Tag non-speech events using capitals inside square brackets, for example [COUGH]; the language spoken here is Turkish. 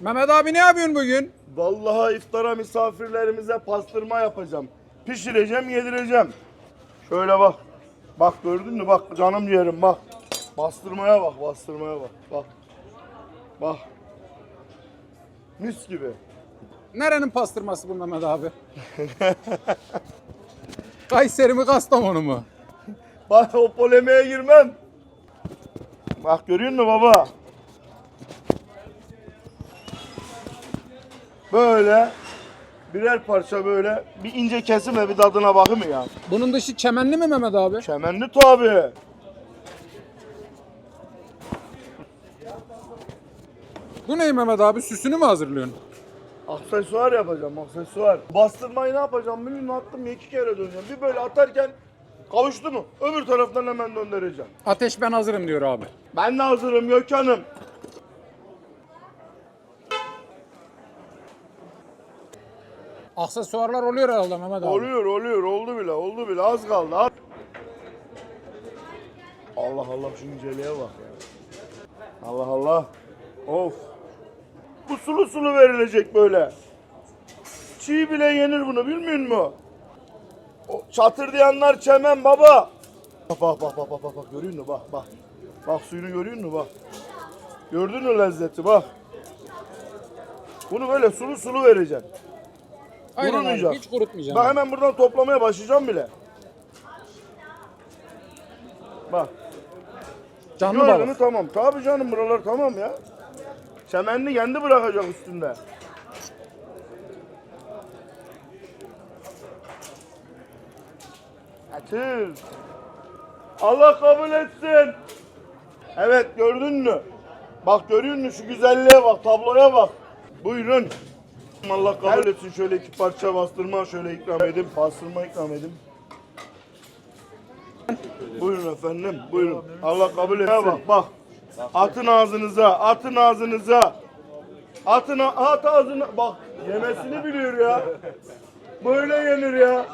Mehmet abi ne yapıyorsun bugün? Vallahi iftara misafirlerimize pastırma yapacağım. Pişireceğim, yedireceğim. Şöyle bak. Bak gördün mü? Bak canım ciğerim bak. Bastırmaya bak, bastırmaya bak. Bak. Bak. Mis gibi. Nerenin pastırması bu Mehmet abi? [LAUGHS] Kayseri mi Kastamonu mu? Bak o polemiğe girmem. Bak görüyor musun baba? Böyle birer parça böyle bir ince kesimle bir tadına bakayım ya. Bunun dışı çemenli mi Mehmet abi? Çemenli tabi. Bu ne Mehmet abi? Süsünü mü hazırlıyorsun? Aksesuar yapacağım aksesuar. Bastırmayı ne yapacağım ne attım ya iki kere döneceğim. Bir böyle atarken kavuştu mu öbür taraftan hemen döndüreceğim. Ateş ben hazırım diyor abi. Ben de hazırım Gökhan'ım. Aksesuarlar oluyor herhalde Mehmet abi. Oluyor oluyor oldu bile oldu bile az kaldı. az. Allah Allah şu inceliğe bak ya. Allah Allah. Of. Bu sulu sulu verilecek böyle. Çiğ bile yenir bunu bilmiyor musun? O çatır diyenler çemen baba. Bak bak bak bak bak bak, görüyor musun bak bak. Bak suyunu görüyor musun bak. Gördün mü lezzeti bak. Bunu böyle sulu sulu vereceksin. Aynen abi. Hiç kurutmayacağım. Bak abi. hemen buradan toplamaya başlayacağım bile. Bak. Canlı mü? balık. tamam. Tabii canım buralar tamam ya. Çemenli kendi bırakacak üstünde. Atır. Allah kabul etsin. Evet gördün mü? Bak görüyor musun şu güzelliğe bak tabloya bak. Buyurun. Allah kabul etsin şöyle iki parça bastırma şöyle ikram edin. Bastırma ikram edin. Buyurun efendim, buyurun. Allah kabul etsin. Bak, bak. Atın ağzınıza, atın ağzınıza. Atın, at ağzına. Bak, yemesini biliyor ya. Böyle yenir ya.